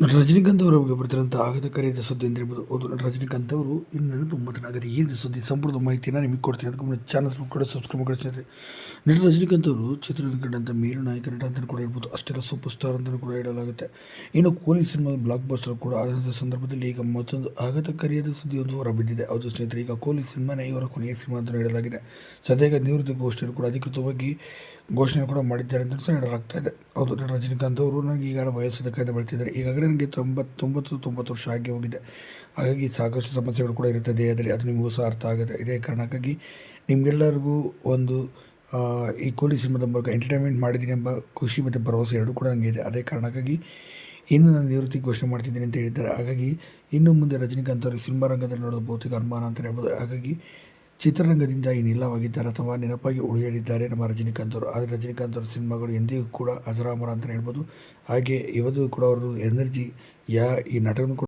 ನಟ ರಜನಿಕಾಂತ್ ಅವರ ಬಗ್ಗೆ ಬರ್ತಿರೋಂಥ ಆಘಾತಕಾರಿಯಾದ ಸುದ್ದಿ ಅಂತ ಹೇಳ್ಬೋದು ಹೌದು. ನಟ ರಜನಿಕಾಂತ್ ಅವರು ಇನ್ನು ನೆನಪು ಮಾತನಾಡಿದರೆ ಏನು ಸುದ್ದಿ ಸಂಪೂರ್ಣ ಮಾಹಿತಿಯನ್ನು ನಿಮಗೆ ಕೊಡ್ತೀನಿ. ಅದಕ್ಕೆ ಮುನ್ನ ಚಾನಲ್ಸ್ ಕೂಡ ಸಬ್ಸ್ಕ್ರೈಬ್ ಮಾಡಿಸ್ತಾರೆ ನಟ ರಜನಿಕಾಂತ್ ಅವರು ಚಿತ್ರರಂಗ ಕಂಡಂಥ ಮೇರು ನಾಯಕ ನಟ ಅಂತಲೂ ಕೂಡ ಹೇಳ್ಬೋದು. ಅಷ್ಟೆಲ್ಲ ಸೂಪರ್ ಸ್ಟಾರ್ ಅಂತಲೂ ಕೂಡ ಹೇಳಲಾಗುತ್ತೆ. ಇನ್ನು ಕೋಲಿ ಸಿನಿಮಾ ಬ್ಲಾಕ್ ಬಸ್ಟರ್ ಕೂಡ ಆದಂಥ ಸಂದರ್ಭದಲ್ಲಿ ಈಗ ಮತ್ತೊಂದು ಆಘಾತಕಾರಿಯಾದ ಸುದ್ದಿ ಒಂದು ಹೊರಬಿದ್ದಿದೆ ಹೌದು ಸ್ನೇಹಿತರೆ, ಈಗ ಕೋಲಿ ಸಿನಿಮಾನೇ ಇವರ ಕೊನೆಯ ಸಿನಿಮಾ ಅಂತ ಹೇಳಲಾಗಿದೆ. ಸದ್ಯ ನಿವೃತ್ತಿ ಘೋಷಣೆ ಕೂಡ ಅಧಿಕೃತವಾಗಿ ಘೋಷಣೆ ಕೂಡ ಮಾಡಿದ್ದಾರೆ ಅಂತ ಸಹ ಹೇಳಲಾಗ್ತಾ ಇದೆ. ಹೌದು, ನಟ ರಜನಿಕಾಂತ್ ಅವರು ನನಗೆ ಈಗಾಗಲೇ ವಯಸ್ಸಿನ ಕಾಯ್ದೆ ಬಳಸಿದ್ದಾರೆ ಈಗಾಗಲೇ ನನಗೆ ತೊಂಬತ್ತೊಂಬತ್ತು, ತೊಂಬತ್ತು ವರ್ಷ ಆಗಿ ಹೋಗಿದೆ. ಹಾಗಾಗಿ ಸಾಕಷ್ಟು ಸಮಸ್ಯೆಗಳು ಕೂಡ ಇರುತ್ತೆ ದೇಹದಲ್ಲಿ. ಅದು ನಿಮಗೂ ಸಹ ಅರ್ಥ ಆಗುತ್ತೆ. ಇದೇ ಕಾರಣಕ್ಕಾಗಿ ನಿಮಗೆಲ್ಲರಿಗೂ ಒಂದು ಈ ಕೋಲಿ ಸಿನಿಮಾದ ಮೂಲಕ ಎಂಟರ್ಟೈನ್ಮೆಂಟ್ ಮಾಡಿದ್ದೀನಿ ಎಂಬ ಖುಷಿ ಮತ್ತು ಭರವಸೆ ಎರಡೂ ಕೂಡ ನನಗೆ ಇದೆ. ಅದೇ ಕಾರಣಕ್ಕಾಗಿ ಇನ್ನು ನಾನು ನಿವೃತ್ತಿ ಘೋಷಣೆ ಮಾಡ್ತಿದ್ದೀನಿ ಅಂತ ಹೇಳಿದ್ದಾರೆ. ಹಾಗಾಗಿ ಇನ್ನು ಮುಂದೆ ರಜನಿಕಾಂತ್ ಅವರು ಸಿನಿಮಾ ರಂಗದಲ್ಲಿ ನೋಡೋದು ಭೌತಿಕ ಅನುಮಾನ ಅಂತ ಹೇಳ್ಬೋದು. ಹಾಗಾಗಿ ಚಿತ್ರರಂಗದಿಂದ ಇನ್ನಿಲ್ಲವಾಗಿದ್ದಾರೆ ಅಥವಾ ನೆನಪಾಗಿ ಉಳಿಯಲಿದ್ದಾರೆ ನಮ್ಮ ರಜನಿಕಾಂತ್ ಅವರು. ಆದರೆ ರಜನಿಕಾಂತ್ ಅವರ ಸಿನಿಮಾಗಳು ಎಂದಿಗೂ ಕೂಡ ಅಜರಾಮರ ಅಂತಲೇ ಹೇಳ್ಬೋದು. ಹಾಗೆ ಇವತ್ತು ಕೂಡ ಅವರು ಎನರ್ಜಿ ಯಾ ಈ ನಟನೂ ಕೂಡ